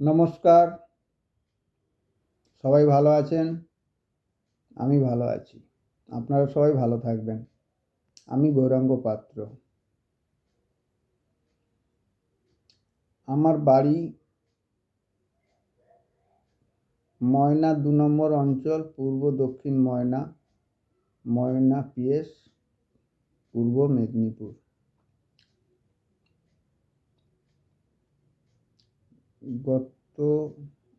নমস্কার। সবাই ভালো আছেন? আমি ভালো আছি। আপনারা সবাই ভালো থাকবেন। আমি গৌরাঙ্গ পাত্র। আমার বাড়ি ময়না দু নম্বর অঞ্চল, পূর্ব দক্ষিণ ময়না ময়না পিএস, পূর্ব মেদিনীপুর। গত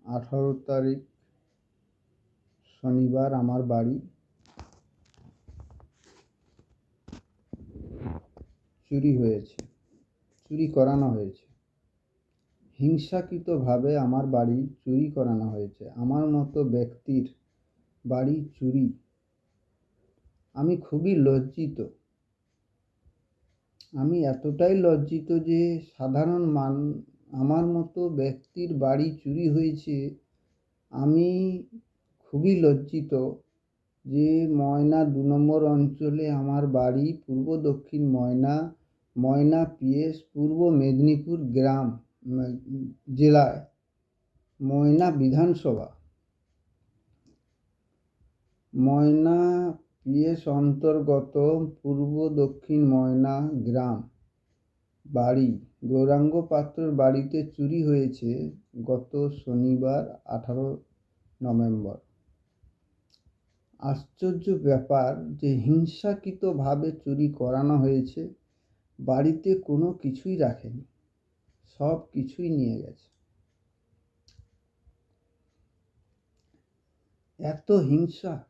আঠারো তারিখ শনিবার আমার বাড়ি চুরি হয়েছে, চুরি করানো হয়েছে। হিংসাকৃতভাবে আমার বাড়ি চুরি করানো হয়েছে। আমার মতো ব্যক্তির বাড়ি চুরি। আমি খুবই লজ্জিত। আমি এতটাই লজ্জিত যে সাধারণ মান আমার মতো ব্যক্তির বাড়ি চুরি হয়েছে, আমি খুবই লজ্জিত যে ময়না দু নম্বর অঞ্চলে আমার বাড়ি পূর্ব দক্ষিণ ময়না ময়না পিএস পূর্ব মেদিনীপুর গ্রাম জেলায়, ময়না বিধানসভা। ময়না পিএস অন্তর্গত পূর্ব দক্ষিণ ময়না গ্রাম। বাড়ি। গৌরাঙ্গ পাত্রর বাড়িতে চুরি হয়েছে গত শনিবার আঠারো নভেম্বর। আশ্চর্য ব্যাপার যে হিংসাকৃতভাবে চুরি করানো হয়েছে, বাড়িতে কোনো কিছুই রাখেনি, সব কিছুই নিয়ে গেছে। এত হিংসা,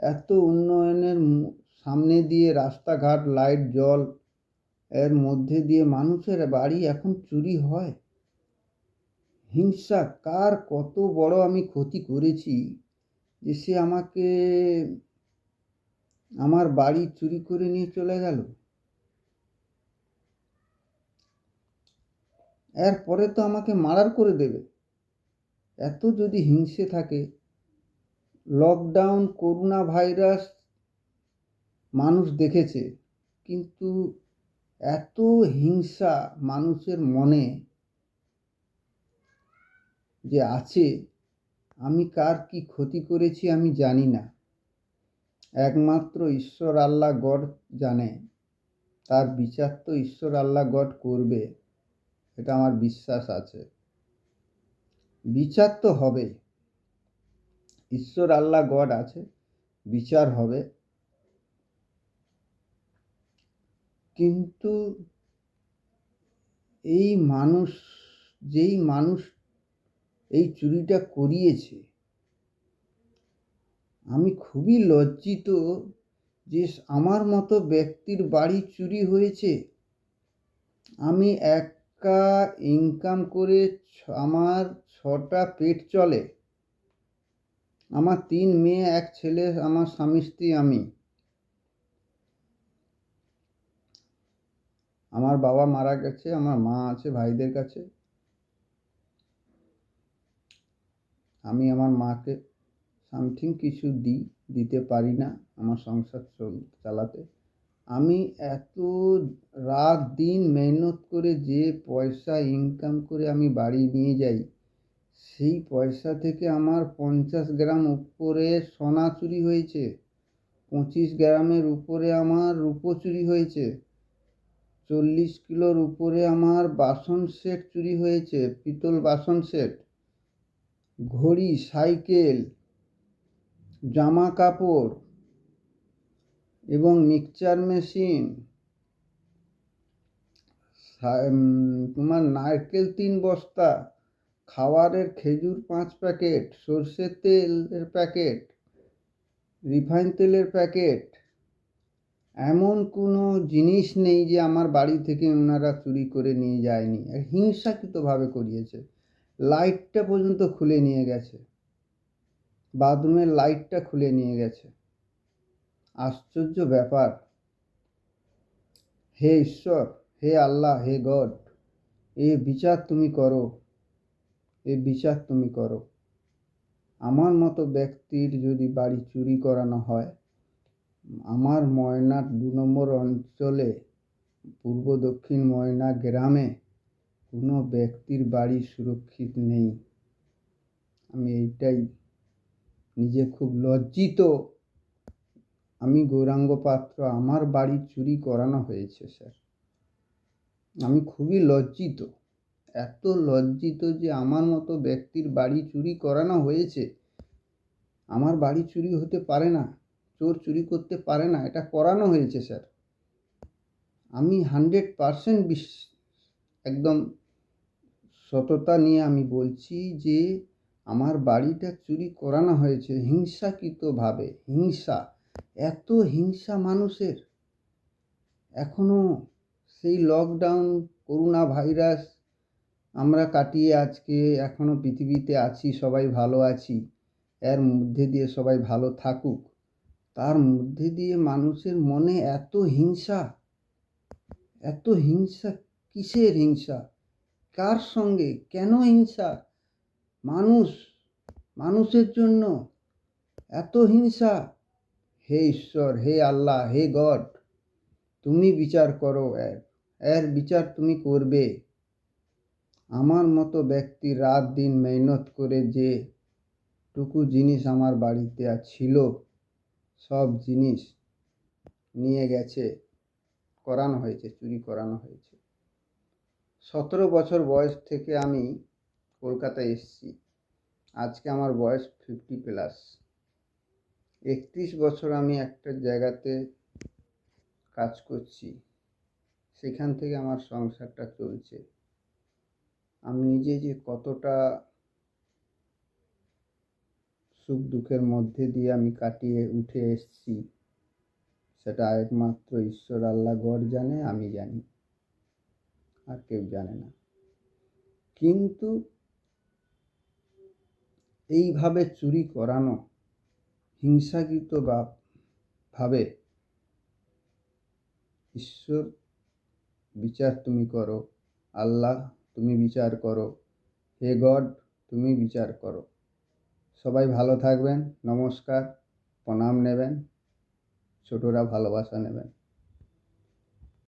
এত উন্নয়নের সামনে দিয়ে রাস্তাঘাট, লাইট, জল এর মধ্যে দিয়ে মানুষের বাড়ি এখন চুরি হয়। হিংসা, কার কত বড় আমি ক্ষতি করেছি যে সে আমাকে আমার বাড়ি চুরি করে নিয়ে চলে গেল। এরপরে তো আমাকে মার্ডার করে দেবে। এত যদি হিংসে থাকে লকডাউন করোনা ভাইরাস মানুষ দেখেছে, কিন্তু এত হিংসা মানুষের মনে যে আছে, আমি কার কি ক্ষতি করেছি আমি জানি না। একমাত্র ঈশ্বর আল্লাহ গড জানে, তার বিচার তো ঈশ্বর আল্লাহ গড করবে, এটা আমার বিশ্বাস আছে। বিচার তো হবে, ঈশ্বর আল্লাহ গড আছে, বিচার হবে। কিন্তু এই মানুষ, যেই মানুষ এই চুরিটা করিয়েছে, আমি খুবই লজ্জিত যে আমার মতো ব্যক্তির বাড়ি চুরি হয়েছে। আমি একা ইনকাম করে আমার ছটা পেট চলে। আমার তিন মেয়ে, এক ছেলে, আমার স্বামী, স্ত্রী, আমি। আমার বাবা মারা গেছে, আমার মা আছে, ভাইদের কাছে। আমি আমার মাকে সামথিং কিছু দিই দিতে পারি না আমার সংসার চল- চালাতে। আমি এত রাত দিন মেহনত করে যে পয়সা ইনকাম করে আমি বাড়ি নিয়ে যাই, সেই পয়সা থেকে আমার পঞ্চাশ গ্রাম উপরে সোনা চুরি হয়েছে, পঁচিশ গ্রামের উপরে আমার রূপো চুরি হয়েছে। চল্লিশ কিলোর উপরে আমার বাসন সেট চুরি হয়েছে, পিতল বাসন সেট। ঘড়ি, সাইকেল, জামা কাপড় এবং মিক্সচার মেশিন। তোমার নারকেল তিন বস্তা, খাবারের খেজুর পাঁচ প্যাকেট, সর্ষের তেলের প্যাকেট, রিফাইন তেলের প্যাকেট। এমন কোনো জিনিস নেই যে আমার বাড়ি থেকে ওনারা চুরি করে নিয়ে যায়নি। হিংসাকৃতভাবে করিয়েছে। লাইটটা পর্যন্ত খুলে নিয়ে গেছে। বাথরুমের লাইটটা খুলে নিয়ে গেছে। আশ্চর্য ব্যাপার। হে ঈশ্বর, হে আল্লাহ, হে গড, এ বিচার তুমি করো। এ বিচার তুমি করো। আমার মতো ব্যক্তির যদি বাড়ি চুরি করানো হয় আমার ময়নার দু নম্বর অঞ্চলে, পূর্ব দক্ষিণ ময়না গ্রামে কোনো ব্যক্তির বাড়ি সুরক্ষিত নেই। আমি এইটাই নিজে খুব লজ্জিত। আমি গৌরাঙ্গ পাত্র, আমার বাড়ি চুরি করানো হয়েছে, স্যার। আমি খুবই লজ্জিত, এত লজ্জিত যে আমার মতো ব্যক্তির বাড়ি চুরি করানো হয়েছে। আমার বাড়ি চুরি হতে পারে না। চোর চুরি করতে পারে না, এটা করানো হয়েছে স্যার। আমি হান্ড্রেড পারসেন্ট বিশ, একদম সততা নিয়ে আমি বলছি যে, আমার বাড়িটা চুরি করানো হয়েছে হিংসাকৃতভাবে, হিংসা, এত হিংসা মানুষের। এখনও সেই লকডাউন করোনা ভাইরাস আমরা কাটিয়ে আজকে এখনও পৃথিবীতে আছি, সবাই ভালো আছি, এর মধ্যে দিয়ে সবাই ভালো থাকুক। তার মধ্যে দিয়ে মানুষের মনে এত হিংসা এত হিংসা, কিসের হিংসা? কার সঙ্গে? কেন হিংসা? মানুষ, মানুষের জন্য এত হিংসা? হে ঈশ্বর, হে আল্লাহ, হে গড, তুমি বিচার করো। এর এর বিচার তুমি করবে। আমার মতো ব্যক্তি রাত দিন মেহনত করে যে টুকু জিনিস আমার বাড়িতে ছিল সব জিনিস নিয়ে গেছে, করানো হয়েছে, চুরি করানো হয়েছে। সতেরো বছর বয়স থেকে আমি কলকাতায় এসেছি। আজকে আমার বয়স ফিফটি প্লাস একত্রিশ বছর আমি একটা জায়গাতে কাজ করছি। সেখান থেকে আমার সংসারটা চলছে। আমি নিজে যে কতটা সুখ দুঃখের মধ্যে দিয়ে আমি কাটিয়ে উঠে এসেছি। সেটা একমাত্র ঈশ্বর আল্লাহ গড জানে, আমি জানি। আর কেউ জানে না। কিন্তু এইভাবে চুরি করানো, হিংসাকৃত বা ভাবে ঈশ্বর বিচার তুমি করো, আল্লাহ তুমি বিচার করো, হে গড তুমি বিচার করো। সবাই ভালো থাকবেন নমস্কার প্রণাম নেবেন ছোটরা ভালোবাসা নেবেন।